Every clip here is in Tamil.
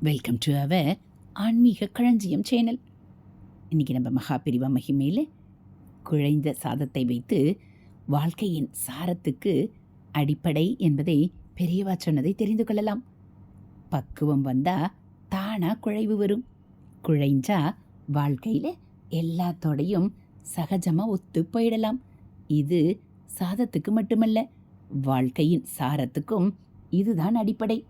வெல்கம் டு அவர் ஆன்மீக களஞ்சியம் சேனல் இன்றைக்கி நம்ம மகாபிரிவா மகிமையில் குழைந்த சாதத்தை வைத்து வாழ்க்கையின் சாரத்துக்கு அடிப்படை என்பதை பெரியவா சொன்னதை தெரிந்து கொள்ளலாம். பக்குவம் வந்தால் தானாக குழைவு வரும். குழைஞ்சா வாழ்க்கையில் எல்லாத்தோடையும் சகஜமாக ஒத்து போயிடலாம். இது சாதத்துக்கு மட்டுமல்ல வாழ்க்கையின் சாரத்துக்கும் இதுதான் அடிப்படை.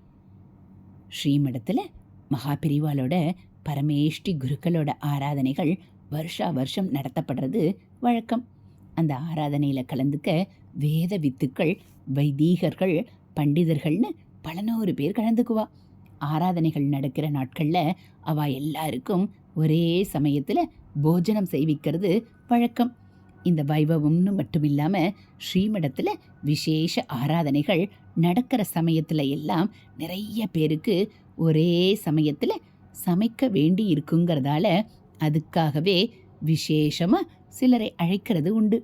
ஸ்ரீமடத்தில் மகாபிரிவாலோட பரமேஷ்டி குருக்களோட ஆராதனைகள் வருஷா வருஷம் நடத்தப்படுறது வழக்கம். அந்த ஆராதனையில் கலந்துக்க வேத வித்துக்கள் வைதீகர்கள் பண்டிதர்கள்னு பலனோரு பேர் கலந்துக்குவா. ஆராதனைகள் நடக்கிற நாட்களில் அவ எல்லாருக்கும் ஒரே சமயத்தில் போஜனம் செய்விக்கிறது வழக்கம். இந்த வைபவம்னு மட்டும் இல்லாமல் ஸ்ரீமடத்தில் விசேஷ ஆராதனைகள் நடக்கிற சமயத்தில் எல்லாம் நிறைய பேருக்கு ஒரே சமயத்தில் சமைக்க வேண்டி இருக்குங்கிறதால அதுக்காகவே விசேஷமாக சிலரை அழைக்கிறது உண்டு.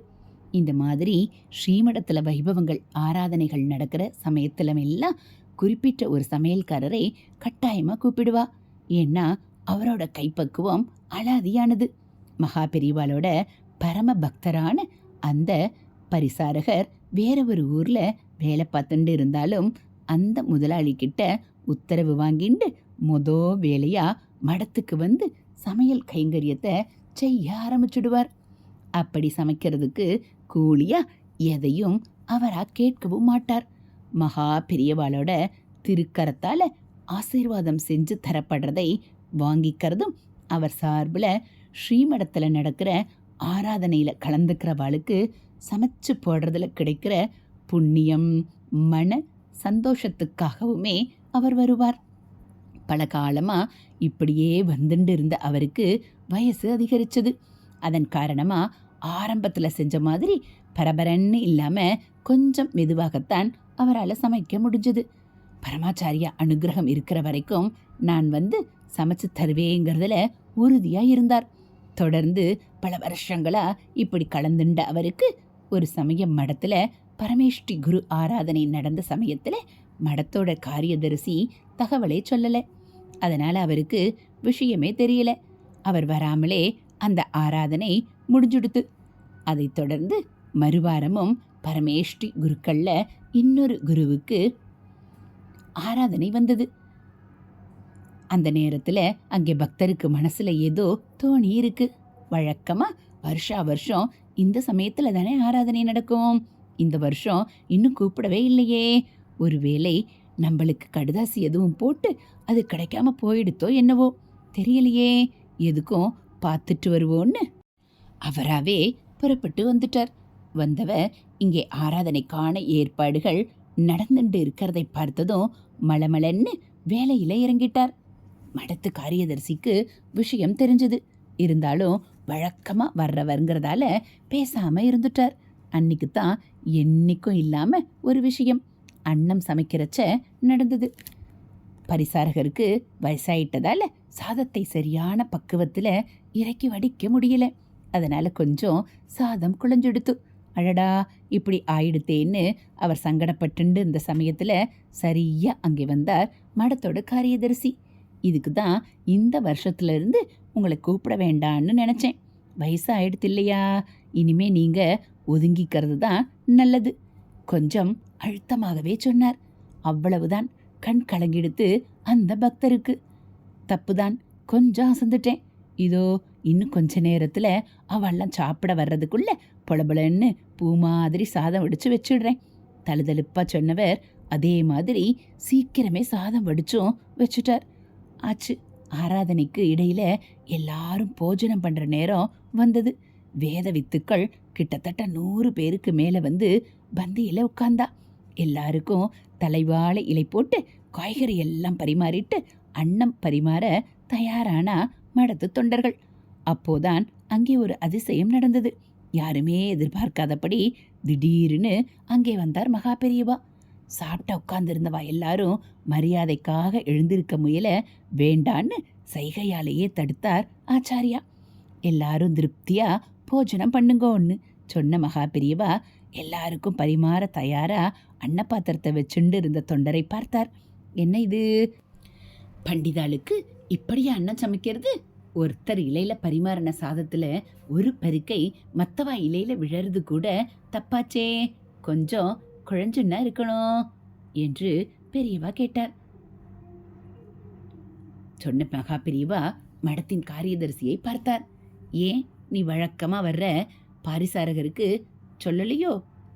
இந்த மாதிரி ஸ்ரீமடத்தில் வைபவங்கள் ஆராதனைகள் நடக்கிற சமயத்தில் எல்லாம் குறிப்பிட்ட ஒரு சமையல்காரரை கட்டாயமாக கூப்பிடுவா. ஏன்னா அவரோட கைப்பக்குவம் அலாதியானது. மகா பெரியவாளோட பரம பக்தரான அந்த பரிசாரகர் வேற ஒரு ஊரில் வேலை பார்த்துட்டு இருந்தாலும் அந்த முதலாளி கிட்ட உத்தரவு வாங்கிண்டு மொதோ வேலையா மடத்துக்கு வந்து சமையல் கைங்கரியத்தை செய்ய ஆரம்பிச்சுடுவார். அப்படி சமைக்கிறதுக்கு கூலியா எதையும் அவரா கேட்கவும் மாட்டார். மகா பெரியவாளோட திருக்கரத்தால ஆசீர்வாதம் செஞ்சு தரப்படுறதை வாங்கிக்கிறதும் அவர் சார்பில் ஸ்ரீமடத்தில் நடக்கிற ஆராதனையில் கலந்துக்கிறவாளுக்கு சமைச்சு போடுறதுல கிடைக்கிற புண்ணியம் மன சந்தோஷத்துக்காகவுமே அவர் வருவார். பல காலமாக இப்படியே வந்துட்டு இருந்த அவருக்கு வயசு அதிகரிச்சது. அதன் காரணமாக ஆரம்பத்தில் செஞ்ச மாதிரி பரபரன்னு இல்லாமல் கொஞ்சம் மெதுவாகத்தான் அவரால் சமைக்க முடிஞ்சது. பரமாச்சாரியா அனுகிரகம் இருக்கிற வரைக்கும் நான் வந்து சமைச்சு தருவேங்கிறதுல உறுதியாக இருந்தார். தொடர்ந்து பல வருஷங்களா இப்படி கலந்துண்ட அவருக்கு ஒரு சமயம் மடத்துல பரமேஷ்டி குரு ஆராதனை நடந்த சமயத்துல மடத்தோட காரியதரிசி தகவலை சொல்லல. அதனால அவருக்கு விஷயமே தெரியல. அவர் வராமலே அந்த ஆராதனை முடிஞ்சுடுத்து. அதைத் தொடர்ந்து மறுவாரமும் பரமேஷ்டி குருக்கள்ல இன்னொரு குருவுக்கு ஆராதனை வந்தது. அந்த நேரத்தில் அங்கே பக்தருக்கு மனசுல ஏதோ தோணி இருக்கு. வழக்கமா வருஷா வருஷம் இந்த சமயத்தில் தானே ஆராதனை நடக்கும். இந்த வருஷம் இன்னும் கூப்பிடவே இல்லையே. ஒருவேளை நம்மளுக்கு கடுதாசி எதுவும் போட்டு அது கிடைக்காம போயிடுத்தோ என்னவோ. தெரியலையே. எதுக்கும் பார்த்துட்டு வருவோன்னு. அவராகவே புறப்பட்டு வந்துட்டார். வந்தவர் இங்கே ஆராதனைக்கான ஏற்பாடுகள் நடந்துட்டு இருக்கிறதை பார்த்ததும் மளமளன்னு வேலையில் இறங்கிட்டார். மடத்து காரியதரிசிக்கு விஷயம் தெரிஞ்சது. இருந்தாலும் வழக்கமாக வர்றவருங்கிறதால பேசாமல் இருந்துட்டார். அன்னைக்கு தான் என்றைக்கும் இல்லாமல் ஒரு விஷயம். அன்னம் சமைக்கிறச்ச நடந்தது. பரிசாரகருக்கு வயசாயிட்டதால சாதத்தை சரியான பக்குவத்துல இறக்கி வடிக்க முடியல. அதனால கொஞ்சம் சாதம் குழஞ்செடுத்து அழடா இப்படி ஆயிடுத்தேன்னு அவர் சங்கடப்பட்டுண்டு இந்த சமயத்துல சரியா அங்கே வந்தார் மடத்தோட காரியதரிசி. இதுக்கு தான் இந்த வருஷத்துல இருந்து உங்களை கூப்பிட வேண்டான்னு நினச்சேன். வயசாகிடுது இல்லையா? இனிமே நீங்கள் ஒதுங்கிக்கிறது தான் நல்லது. கொஞ்சம் அழுத்தமாகவே சொன்னார். அவ்வளவுதான். கண் கலங்கெடுத்து அந்த பக்தருக்கு. தப்புதான். கொஞ்சம் அசந்துட்டேன். இதோ இன்னும் கொஞ்ச நேரத்தில் அவெல்லாம் சாப்பிட வர்றதுக்குள்ள பொலபொலன்னு பூ மாதிரி சாதம் வடித்து வச்சுடுறேன். தழுதழுப்பா சொன்னவர் அதே மாதிரி சீக்கிரமே சாதம் வடிச்சும் வச்சுட்டார். ஆச்சு. ஆராதனைக்கு இடையில எல்லாரும் போஜனம் பண்ற நேரம் வந்தது. வேத வித்துக்கள் கிட்டத்தட்ட நூறு பேருக்கு மேலே வந்து பந்தியில உட்காந்தா எல்லாருக்கும் தலைவாழை இலை போட்டு காய்கறி எல்லாம் பரிமாறிட்டு அன்னம் பரிமாற தயாரானா மடத்து தொண்டர்கள். அப்போதான் அங்கே ஒரு அதிசயம் நடந்தது. யாருமே எதிர்பார்க்காதபடி திடீர்னு அங்கே வந்தார் மகா பெரியவா. சாப்பிட்ட உட்காந்துருந்தவா எல்லாரும் மரியாதைக்காக எழுந்திருக்க முயல வேண்டான்னு சைகையாலேயே தடுத்தார் ஆச்சாரியா. எல்லாரும் திருப்தியா போஜனம் பண்ணுங்கோன்னு சொன்ன மகா பெரியவா எல்லாருக்கும் பரிமாற தயாரா அன்னப்பாத்திரத்தை வச்சுண்டு இருந்த தொண்டரை பார்த்தார். என்ன இது? பண்டிதாளுக்கு இப்படியா அன்னம் சமைக்கிறது? ஒருத்தர் இலையில பரிமாறின சாதத்துல ஒரு பருக்கை மத்தவா இலையில விழறது கூட தப்பாச்சே. கொஞ்சம் குழஞ்சுன்னா இருக்கணும் என்று பெரியவா கேட்டார் சொன்ன மகா பெரியவா மடத்தின் காரியதரிசியை பார்த்தார். ஏன் நீ வழக்கமா வர்ற பாரிசாரகருக்கு சொல்லலையோ?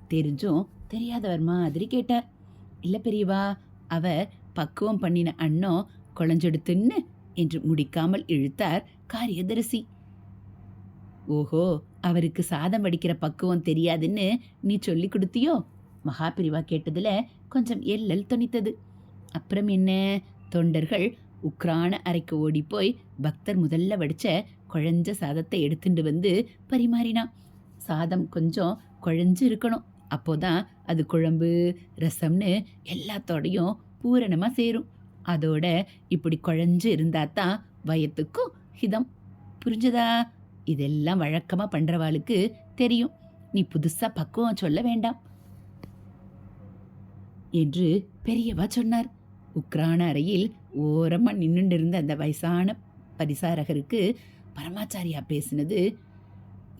தெரிஞ்சும் தெரியாதவர் மாதிரி கேட்டார். இல்லை பெரியவா அவர் பக்குவம் பண்ணின அண்ணோ குழஞ்செடுத்துன்னு என்று முடிக்காமல் இழுத்தார் காரியதரிசி. ஓஹோ அவருக்கு சாதம் வடிக்கிற பக்குவம் தெரியாதுன்னு நீ சொல்லி கொடுத்தியோ? மகாபிரிவா கேட்டதில் கொஞ்சம் எல்லல் துணித்தது அப்புறம் என்ன? தொண்டர்கள் உக்ரான அறைக்கு ஓடிப்போய் பக்தர் முதல்ல வடிச்ச குழஞ்ச சாதத்தை எடுத்துட்டு வந்து பரிமாறினான் சாதம் கொஞ்சம் குழஞ்சு இருக்கணும். அப்போதான் அது குழம்பு ரசம்னு எல்லாத்தோடையும் பூரணமாக சேரும். அதோட இப்படி குழஞ்சு இருந்தால் தான் வயத்துக்கும் ஹிதம். புரிஞ்சதா? இதெல்லாம் வழக்கமாக பண்ணுறவாளுக்கு தெரியும். நீ புதுசாக பக்குவம் சொல்ல வேண்டாம். என்று பெரியவா சொன்னார். உக்ரான அறையில் ஓரமாக நின்றுண்டிருந்த இருந்த அந்த வயசான பரிசாரகருக்கு பரமாச்சாரியா பேசினது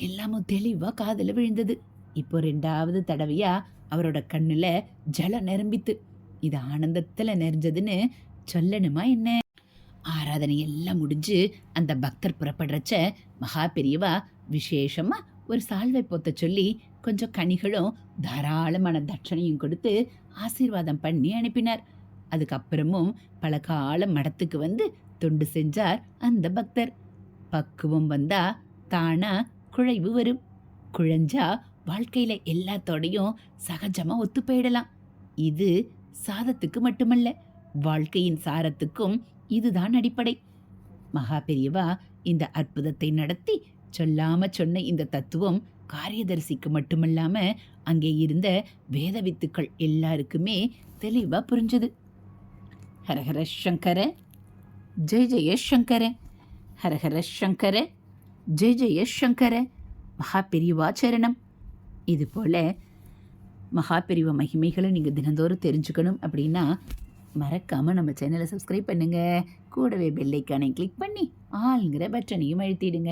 எல்லாமும் தெளிவாக காதில் விழுந்தது. இப்போ ரெண்டாவது தடவையா அவரோட கண்ணில் ஜலம் நிரம்பித்து இது ஆனந்தத்தில் நிறைஞ்சதுன்னு சொல்லணுமா என்ன? ஆராதனை எல்லாம் முடிஞ்சு அந்த பக்தர் புறப்படுறச்ச மகா பெரியவா விசேஷமாக ஒரு சால்வை போத்த சொல்லி கொஞ்சம் கனிகளும் தாராளமான தட்சணையும் கொடுத்து ஆசீர்வாதம் பண்ணி அனுப்பினார். அதுக்கப்புறமும் பல காலம் மடத்துக்கு வந்து தொண்டு செஞ்சார் அந்த பக்தர். பக்குவம் வந்தா தானா குழைவு வரும். குழஞ்சா வாழ்க்கையில எல்லாத்தோடையும் சகஜமா ஒத்து போயிடலாம். இது சாதத்துக்கு மட்டுமல்ல வாழ்க்கையின் சாரத்துக்கும் இதுதான் அடிப்படை. மகா பெரியவா இந்த அற்புதத்தை நடத்தி சொல்லாம சொன்ன இந்த தத்துவம் காரியதரிசிக்கு மட்டுமல்லாம அங்கே இருந்த வேத வித்துக்கள் எல்லாருக்குமே தெளிவா புரிஞ்சது. ஹரஹர சங்கர ஜெய ஜெய சங்கர ஹரஹர சங்கர ஜெய ஜெய சங்கர மகா பெரியவா சரணம். இது போல மகா பெரியவா மகிமைகளை நீங்கள் தினந்தோறும் தெரிஞ்சுக்கணும் அப்படின்னா மறக்காமல் நம்ம சேனலை சப்ஸ்கிரைப் பண்ணுங்கள் கூடவே பெல்லைக்கானை கிளிக் பண்ணி ஆளுங்கிற பட்டனையும் அழுத்திடுங்க.